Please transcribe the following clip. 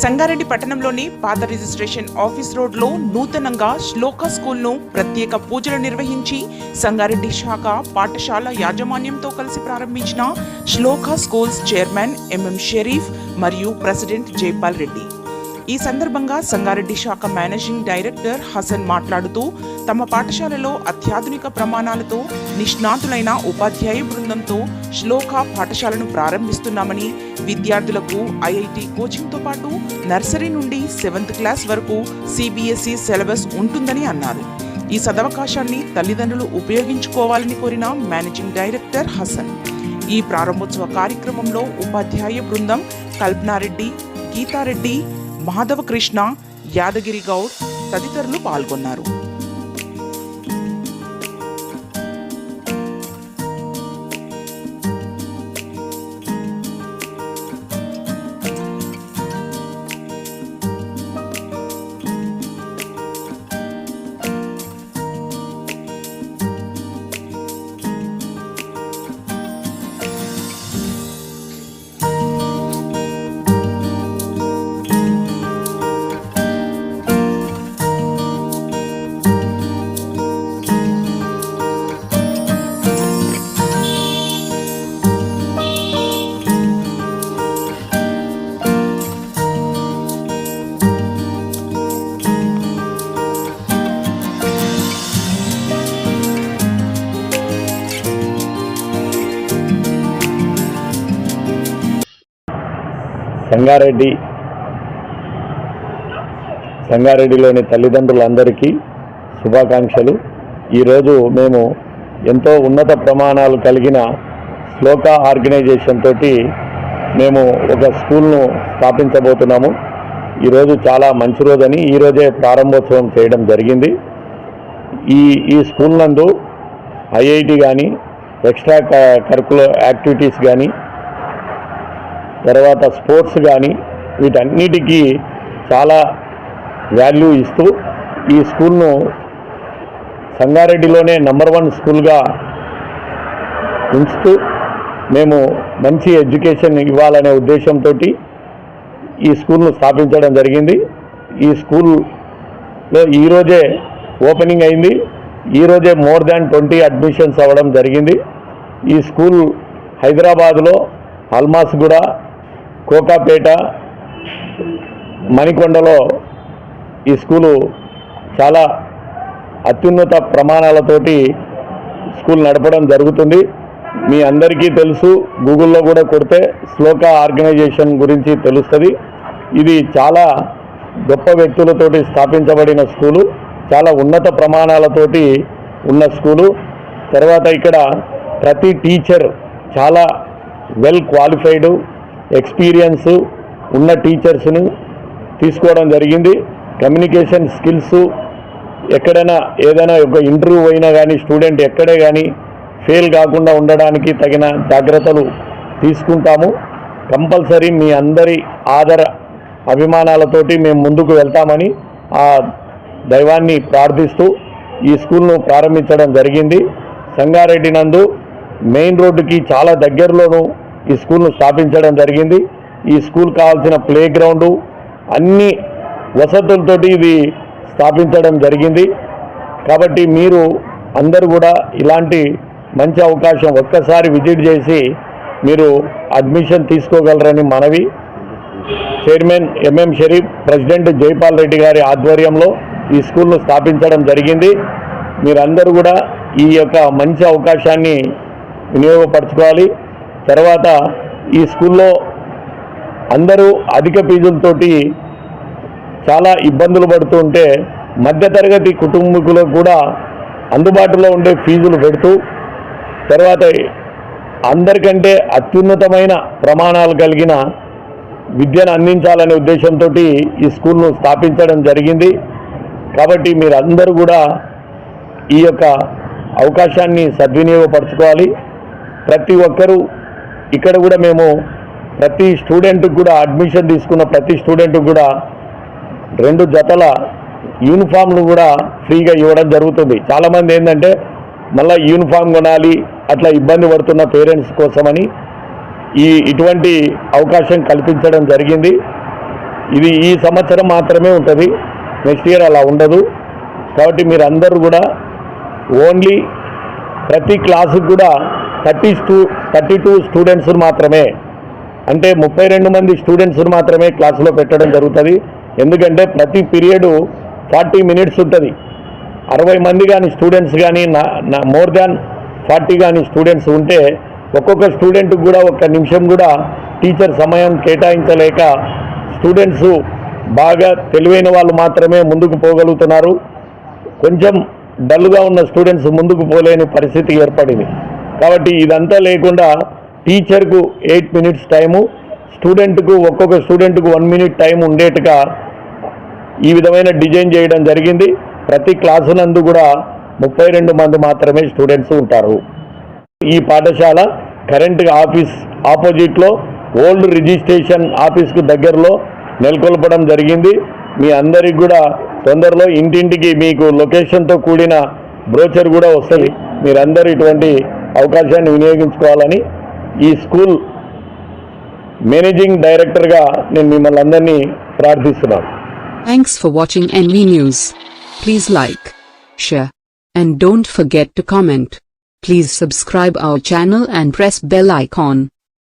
సంగారెడ్డి పట్టణంలోని పాత registration office రోడ్లో నూతనంగా శ్లోక స్కూల్ను ప్రత్యేక పూజలు నిర్వహించి సంగారెడ్డి శాఖ పాఠశాల యాజమాన్యంతో కలిసి ప్రారంభించిన శ్లోక స్కూల్స్ చైర్మన్ ఎంఎం షరీఫ్ మరియు ప్రెసిడెంట్ జైపాల్ రెడ్డి. ఈ సందర్భంగా సంగారెడ్డి శాఖ మేనేజింగ్ డైరెక్టర్ హసన్ మాట్లాడుతూ తమ పాఠశాలలో అత్యాధునిక ప్రమాణాలతో నిష్ణాతులైన ఉపాధ్యాయ బృందంతో శ్లోక పాఠశాలను ప్రారంభిస్తున్నామని విద్యార్థులకు ఐఐటి కోచింగ్తో పాటు నర్సరీ నుండి సెవెంత్ క్లాస్ వరకు సిబిఎస్ఈ సిలబస్ ఉంటుందని అన్నారు. ఈ సదవకాశాన్ని తల్లిదండ్రులు ఉపయోగించుకోవాలని కోరిన మేనేజింగ్ డైరెక్టర్ హసన్. ఈ ప్రారంభోత్సవ కార్యక్రమంలో ఉపాధ్యాయ బృందం కల్పనారెడ్డి గీతారెడ్డి మాధవకృష్ణ యాదగిరి గౌడ్ తదితరులు పాల్గొన్నారు. సంగారెడ్డి సంగారెడ్డిలోని తల్లిదండ్రులందరికీ శుభాకాంక్షలు. ఈరోజు మేము ఎంతో ఉన్నత ప్రమాణాలు కలిగిన శ్లోక ఆర్గనైజేషన్ తోటి మేము ఒక స్కూల్ను స్థాపించబోతున్నాము. ఈరోజు చాలా మంచి రోజని ఈరోజే ప్రారంభోత్సవం చేయడం జరిగింది. ఈ ఈ స్కూల్ నందు ఐఐటి కానీ ఎక్స్ట్రా కరికులర్ యాక్టివిటీస్ కానీ తర్వాత స్పోర్ట్స్ కానీ వీటన్నిటికీ చాలా వాల్యూ ఇస్తూ ఈ స్కూల్ను సంగారెడ్డిలోనే నంబర్ వన్ స్కూల్గా ఉంచుతూ మేము మంచి ఎడ్యుకేషన్ ఇవ్వాలనే ఉద్దేశంతో ఈ స్కూల్ను స్థాపించడం జరిగింది. ఈ స్కూల్లో ఈరోజే ఓపెనింగ్ అయింది. ఈరోజే మోర్ దాన్ ట్వంటీ అడ్మిషన్స్ అవ్వడం జరిగింది. ఈ స్కూల్ హైదరాబాద్లో అల్మాస్గూడ కోకాపేట మణికొండలో ఈ స్కూలు చాలా అత్యున్నత ప్రమాణాలతోటి స్కూల్ నడపడం జరుగుతుంది. మీ అందరికీ తెలుసు గూగుల్లో కూడా కొడితే శ్లోక ఆర్గనైజేషన్ గురించి తెలుస్తుంది. ఇది చాలా గొప్ప వ్యక్తులతోటి స్థాపించబడిన స్కూలు చాలా ఉన్నత ప్రమాణాలతోటి ఉన్న స్కూలు. తర్వాత ఇక్కడ ప్రతి టీచర్ చాలా వెల్ క్వాలిఫైడ్ ఎక్స్పీరియన్స్ ఉన్న టీచర్స్ను తీసుకోవడం జరిగింది. కమ్యూనికేషన్ స్కిల్స్ ఎక్కడైనా ఏదైనా ఒక ఇంటర్వ్యూ అయినా కానీ స్టూడెంట్ ఎక్కడే కానీ ఫెయిల్ కాకుండా ఉండడానికి తగిన జాగ్రత్తలు తీసుకుంటాము. కంపల్సరీ మీ అందరి ఆదర అభిమానాలతోటి మేము ముందుకు వెళ్తామని ఆ దైవాన్ని ప్రార్థిస్తూ ఈ స్కూల్ను ప్రారంభించడం జరిగింది. సంగారెడ్డి నందు మెయిన్ రోడ్డుకి చాలా దగ్గరలోనూ ఈ స్కూల్ను స్థాపించడం జరిగింది. ఈ స్కూల్ కావాల్సిన ప్లే గ్రౌండు అన్ని వసతులతోటి ఇది స్థాపించడం జరిగింది. కాబట్టి మీరు అందరూ కూడా ఇలాంటి మంచి అవకాశం ఒక్కసారి విజిట్ చేసి మీరు అడ్మిషన్ తీసుకోగలరని మనవి. Chairman MM Sharif president Jaipal Reddy గారి ఆధ్వర్యంలో ఈ స్కూల్ను స్థాపించడం జరిగింది. మీరందరూ కూడా ఈ యొక్క మంచి అవకాశాన్ని వినియోగపరచుకోవాలి. తర్వాత ఈ స్కూల్లో అందరూ అధిక ఫీజులతోటి చాలా ఇబ్బందులు పడుతూ ఉంటే మధ్యతరగతి కుటుంబీకులకు కూడా అందుబాటులో ఉండే ఫీజులు పెడుతూ తర్వాత అందరికంటే అత్యున్నతమైన ప్రమాణాలు కలిగిన విద్యను అందించాలనే ఉద్దేశంతో ఈ స్కూల్ను స్థాపించడం జరిగింది. కాబట్టి మీరందరూ కూడా ఈ యొక్క అవకాశాన్ని సద్వినియోగపరచుకోవాలి. ప్రతి ఒక్కరూ ఇక్కడ కూడా మేము ప్రతి స్టూడెంట్కి కూడా అడ్మిషన్ తీసుకున్న ప్రతి స్టూడెంట్కి కూడా రెండు జతల యూనిఫామ్లు కూడా ఫ్రీగా ఇవ్వడం జరుగుతుంది. చాలామంది ఏంటంటే మళ్ళీ యూనిఫామ్ కొనాలి అట్లా ఇబ్బంది పడుతున్న పేరెంట్స్ కోసమని ఈ ఇటువంటి అవకాశం కల్పించడం జరిగింది. ఇది ఈ సంవత్సరం మాత్రమే ఉంటుంది. నెక్స్ట్ ఇయర్ అలా ఉండదు. కాబట్టి మీరు కూడా ఓన్లీ ప్రతి క్లాసుకు కూడా thirty two thirty two students మాత్రమే అంటే ముప్పై రెండు మంది స్టూడెంట్స్ మాత్రమే క్లాసులో పెట్టడం జరుగుతుంది. ఎందుకంటే ప్రతి పీరియడ్ ఫార్టీ మినిట్స్ ఉంటుంది. అరవై మంది కానీ స్టూడెంట్స్ కానీ నా నా మోర్ దాన్ ఫార్టీ కానీ స్టూడెంట్స్ ఉంటే ఒక్కొక్క స్టూడెంట్ కూడా ఒక్క నిమిషం కూడా టీచర్ సమయం కేటాయించలేక స్టూడెంట్స్ బాగా తెలివైన వాళ్ళు మాత్రమే ముందుకు పోగలుగుతున్నారు. కొంచెం డల్గా ఉన్న స్టూడెంట్స్ ముందుకు పోలేని పరిస్థితి ఏర్పడింది. కాబట్టి ఇదంతా లేకుండా టీచర్కు ఎయిట్ మినిట్స్ టైము స్టూడెంట్కు ఒక్కొక్క స్టూడెంట్కు వన్ మినిట్ టైం ఉండేట్టుగా ఈ విధమైన డిజైన్ చేయడం జరిగింది. ప్రతి క్లాసు నందు కూడా ముప్పై రెండు మంది మాత్రమే స్టూడెంట్స్ ఉంటారు. ఈ పాఠశాల కరెంట్ ఆఫీస్ ఆపోజిట్లో ఓల్డ్ రిజిస్ట్రేషన్ ఆఫీస్కు దగ్గరలో నెలకొల్పడం జరిగింది. మీ అందరికి కూడా తొందరలో ఇంటింటికి మీకు లొకేషన్తో కూడిన బ్రోచర్ కూడా వస్తుంది. మీరందరూ ఇటువంటి అవకాశాన్ని వినియోగించుకోవాలని ఈ స్కూల్ మేనేజింగ్ డైరెక్టర్గా నేను మిమ్మల్ని అందరినీ ప్రార్థిస్తున్నాను Thanks for watching NV News. Please like, share, and don't forget to comment. Please subscribe our channel and press bell icon.